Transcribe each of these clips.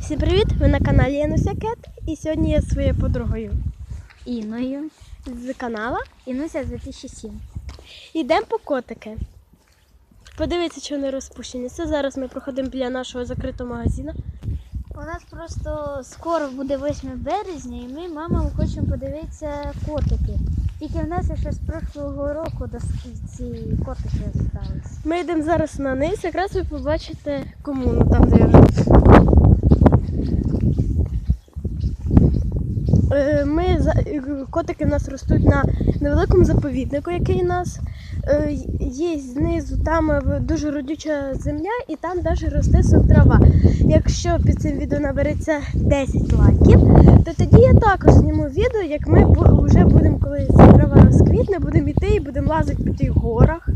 Всім привіт! Ви на каналі Януся Кет і сьогодні я зі своєю подругою Іною. з канала. Інуся 2007. Йдемо по котики. Подивіться, чи вони розпущені. Це зараз ми проходимо біля нашого закритого магазину. У нас просто скоро буде 8 березня, і ми мама хочемо подивитися котики. Тільки в нас ще з прошлого року дос- ці котики залишились. Ми йдемо зараз на низ, якраз ви побачите комуну там, де я живу. Ми е, котики в нас ростуть на невеликому заповіднику, який у нас е, є знизу. Там е, дуже родюча земля, і там навіть росте трава. Якщо під цим відео набереться 10 лайків, то тоді я також зніму відео, як ми вже будемо, коли трава розквітне, будемо йти і будемо лазити по тих горах.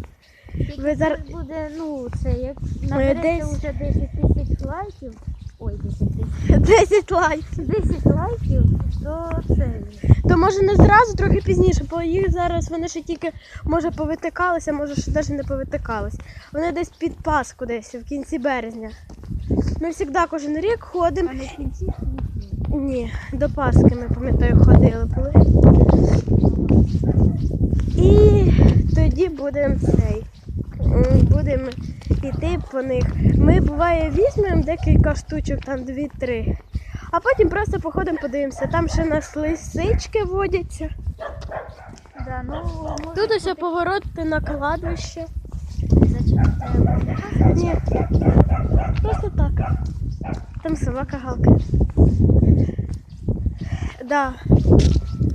Ви зараз- буде, ну, це як набереться вже 10 тисяч лайків. Ой, 10 тисяч. 10 лайків. 10 лайків, то це. То може не зразу, трохи пізніше, бо їх зараз вони ще тільки може повитикалися, може ще навіть не повитикались. Вони десь під Пасху десь в кінці березня. Ми завжди кожен рік ходимо. А не в кінці. Ні, до Пасхи ми пам'ятаю, ходили були. І тоді будемо цей. Будемо йти по них. Ми буває візьмемо декілька штучок, там дві-три. А потім просто походимо, подивимося. Там ще нас лисички водяться. Да, ну, Тут ось повороти на кладбище. Ні. Просто так. Там собака галка. Да.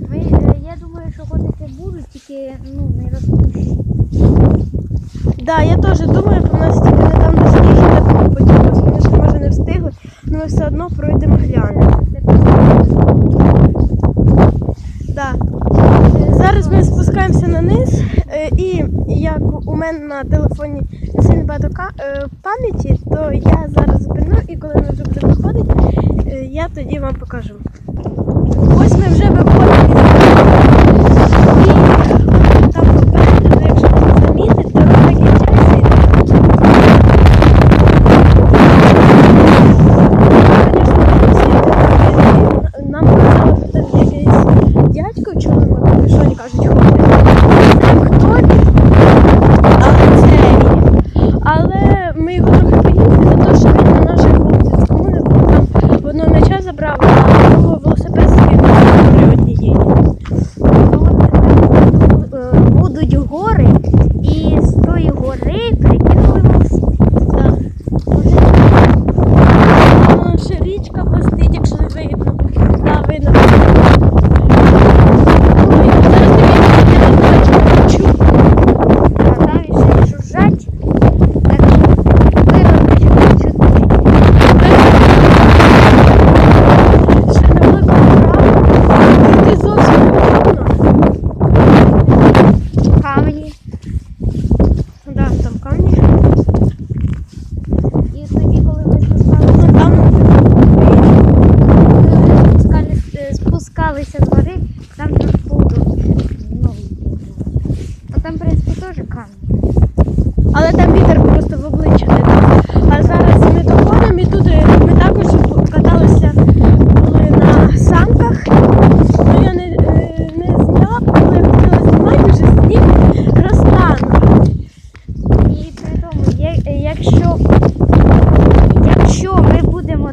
Ми, е, я думаю, що котики будуть, тільки ну, не розпущені. Да, я теж думаю, в нас тільки недавно сніг не потягнувся. Вони ще може не встигли, але ми все одно пройдемо глянемо. Да. Зараз ми спускаємося на низ, е, і як у мене на телефоні сильно багато е, пам'яті, то я зараз зупиню і коли ми вже будемо виходити, е, я тоді вам покажу. Ось ми вже виходимо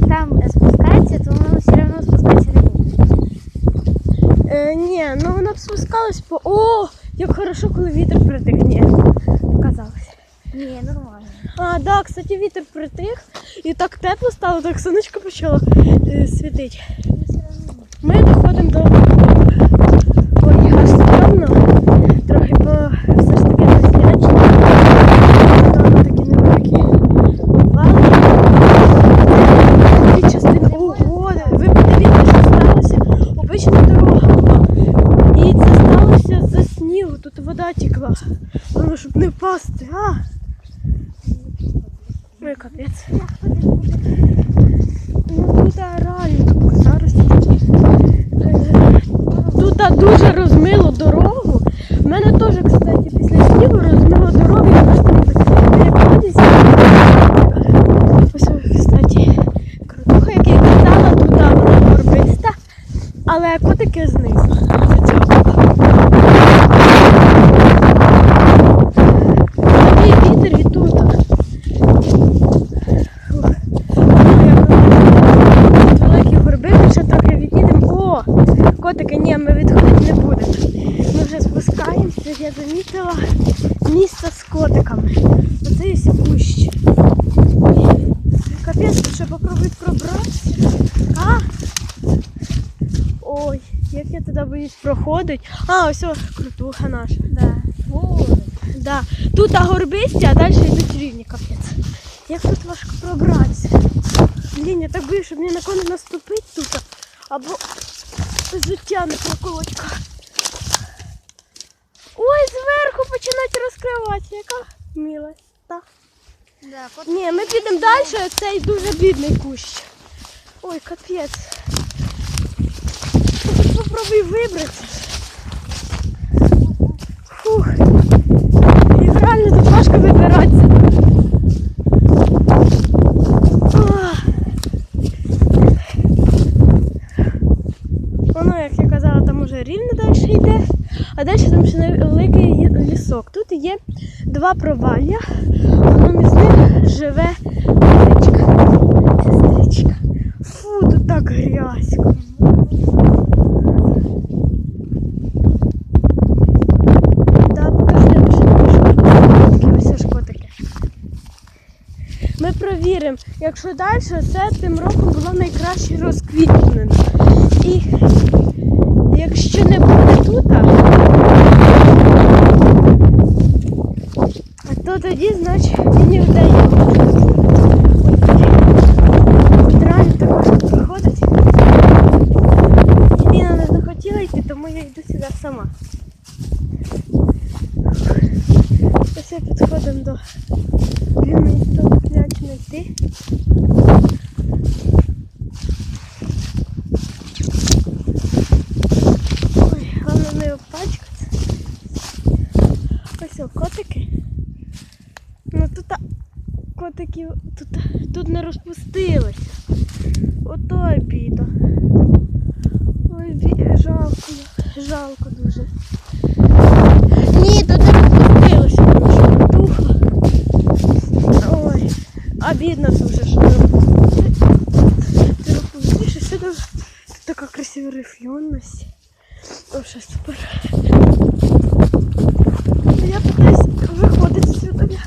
будемо там спускатися, то оно все одно спускатися не будемо. Е, ні, ну воно б спускалась по. О, як хорошо, коли вітер притих. Нет. показалось. Ні, нормально. А, да, кстати, вітер притих і так тепло стало, так сонечко почало е, світити. Ми все одно. Ми доходимо до. Ой, аж стрьомно. Трохи, бо все ж таки на снячі. Там такі невеликі вали. Дві частини. Ого, ви подивіться, що сталося. Обична дорога була. І це сталося за Тут вода текла. Ну, щоб не впасти. А! Ой, капець. Ну тут реально зараз. Е, Тут дуже розмило дорогу. У мене теж, кстати, після снігу розмило дорогу, і просто перепадеться. Ось, кстати, крутуха, який але котики знизу. З цього. І вітер і тут. Фух. Тут великі горби, ми ще трохи відійдемо. О! Котики, ні, ми відходити не будемо. Ми вже спускаємося, я замітила місце з котиками. Оце є кущ. Ой, Капець, тут ще попробуй пробратися. А? Ой, як я туди боюсь проходить. А, ось о, крутуха наша. Да. О, Да. Тут а горбисті, а далі йдуть рівні капець. Як тут важко пробратися. Блін, я так боюсь, щоб ні на кого не наступити тут. Або взуття не проколоть. Ой, зверху починають розкриватися. Яка милость. Так. да. Ні, ми підемо далі, цей дуже бідний кущ. Ой, капець. Попробуй вибратися. Фух. І реально тут важко вибиратися. Воно, як я казала, там уже рівно далі йде, а далі там ще невеликий лісок. Тут є два провалля, одному з них живе. Сестричка. Фу, тут так грязько. Да, покажи, я ще не пішла. Такі ось ж котики. Ми провіримо, якщо далі, це тим роком було найкраще розквітнено. І якщо не буде тут, то тоді, значить, він не вдає. Тут реально так важко проходить. Ліна не захотіла йти, тому я йду сюди сама. Ось я підходимо до Блін, йти. Ой, головне не опачкатися. Ось о, котики. Ну тут а, котиків тут, тут не розпустилось. Ото біда. Ой, жалко, жалко дуже. Ні, тут не розпустилося, тому що тухло. Ой, обідно дуже, що і все. Тут така красива рифльонність. Вообще супер. Я пытаюсь виходити сюди.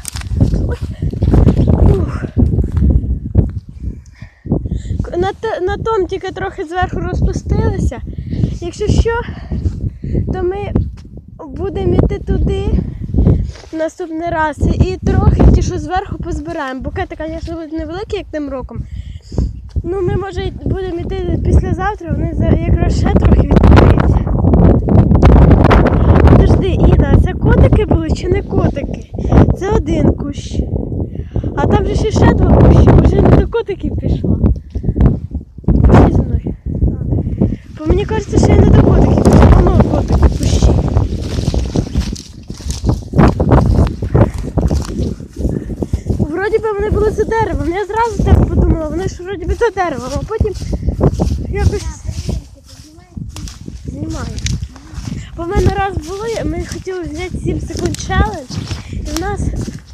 На, на том тільки трохи зверху розпустилися. Якщо що, то ми будемо йти туди наступний раз. І трохи ті, що зверху позбираємо. Букети, звісно, будуть невеликі, як тим роком. Ну, ми може будемо йти післязавтра, вони якраз ще трохи відкриються. Подожди, Іда, це котики були чи не котики? Це один кущ. А там же ще ще два кущі, вже не до котиків пішла. Зі мною. Бо мені кажеться, що я не до котиків пішла. Воно котики кущі. Вроді би вони були за деревом. Я зразу так подумала, вони ж вроді би за деревом, а потім якось знімаю. Бо в мене раз було, ми хотіли зняти 7 секунд челендж, і в нас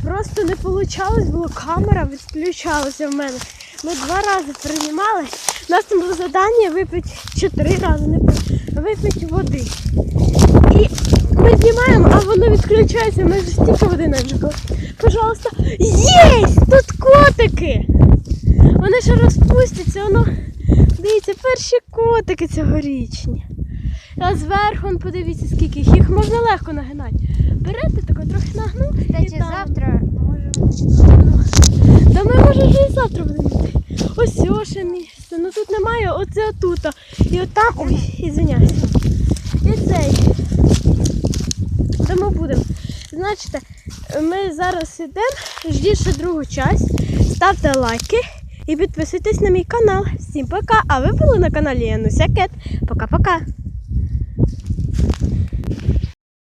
просто не вийшло, було камера відключалася в мене. Ми два рази приймали. У нас там було завдання випити чотири рази, не випити води. І ми знімаємо, а воно відключається. Ми вже стільки води набігли. Пожалуйста, єсть! Тут котики! Вони ще розпустяться, воно. Дивіться, перші котики цьогорічні. А зверху, подивіться, скільки їх. Їх можна легко нагинати. Берете тако трохи нагнув. і Кстати, там. завтра можемо. Та ми може вже і завтра будемо йти. Ось о, ще місце. Ну тут немає, оце отут. І отам. Ой, ізвиняюся. І цей. Тому будемо. Значить, ми зараз йдемо, ждіть ще другу часть. Ставте лайки і підписуйтесь на мій канал. Всім пока! А ви були на каналі Януся Кет. Пока-пока!